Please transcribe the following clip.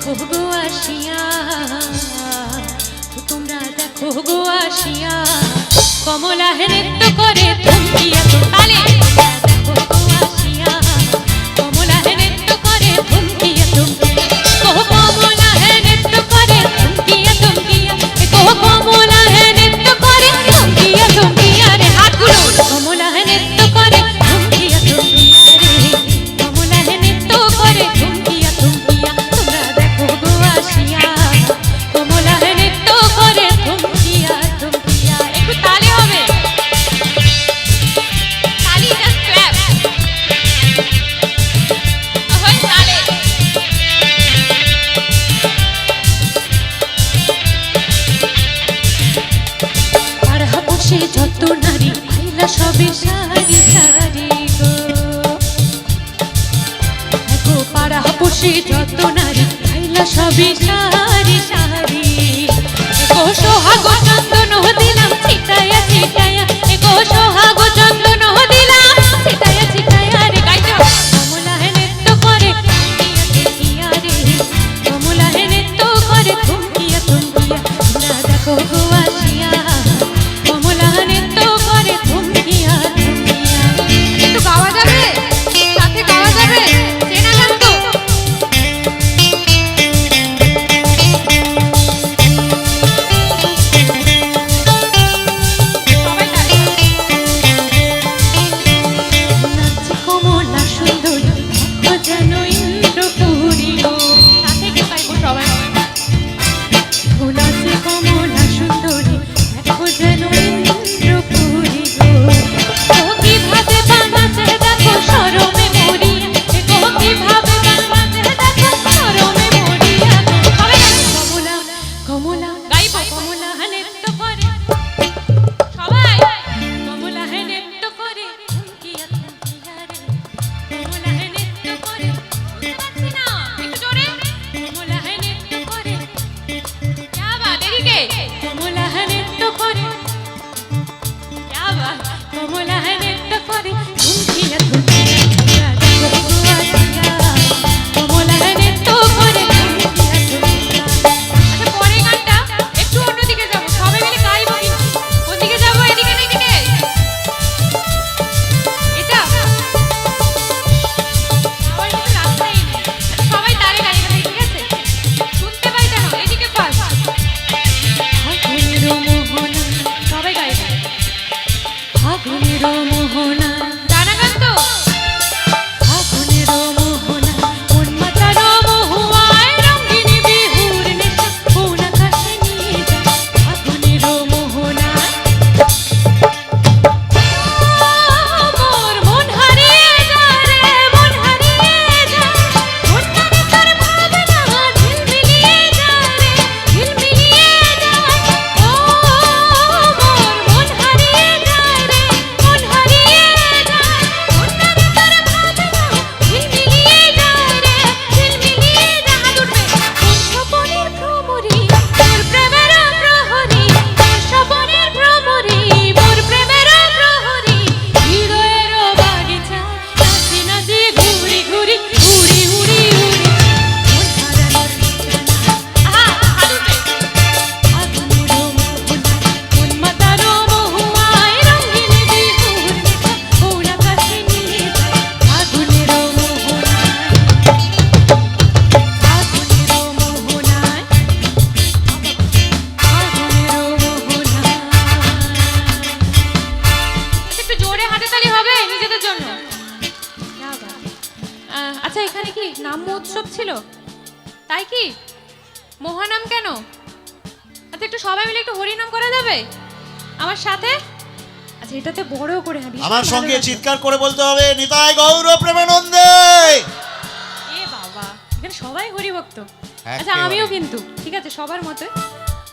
দেখো গো আসিয়া তোমরা দেখো গো আসিয়া কমলা হেরেক্ত করে তুমি দেশে যত নারী আইলা সবে সারি সারি গো। পাড়া বসে যত নারী আইলা সবে সারি সারি। গো সোহাগ চন্দন দিলাম গুনাহ নিত্য করে আচ্ছা এখানে কি নাম উৎসব ছিল? তাই কি? মহানাম কেন? আচ্ছা একটু সবাই মিলে একটু হরিনাম করা যাবে? আমার সাথে? আচ্ছা এটাতে বড় করে হ্যাঁ, হবে আমার সঙ্গে চিৎকার করে বলতে হবে নিতাই গৌরব প্রেমানন্দে এ বাবা এখানে সবাই হরিভক্ত। আচ্ছা আমিও কিন্তু ঠিক আছে সবার মতো।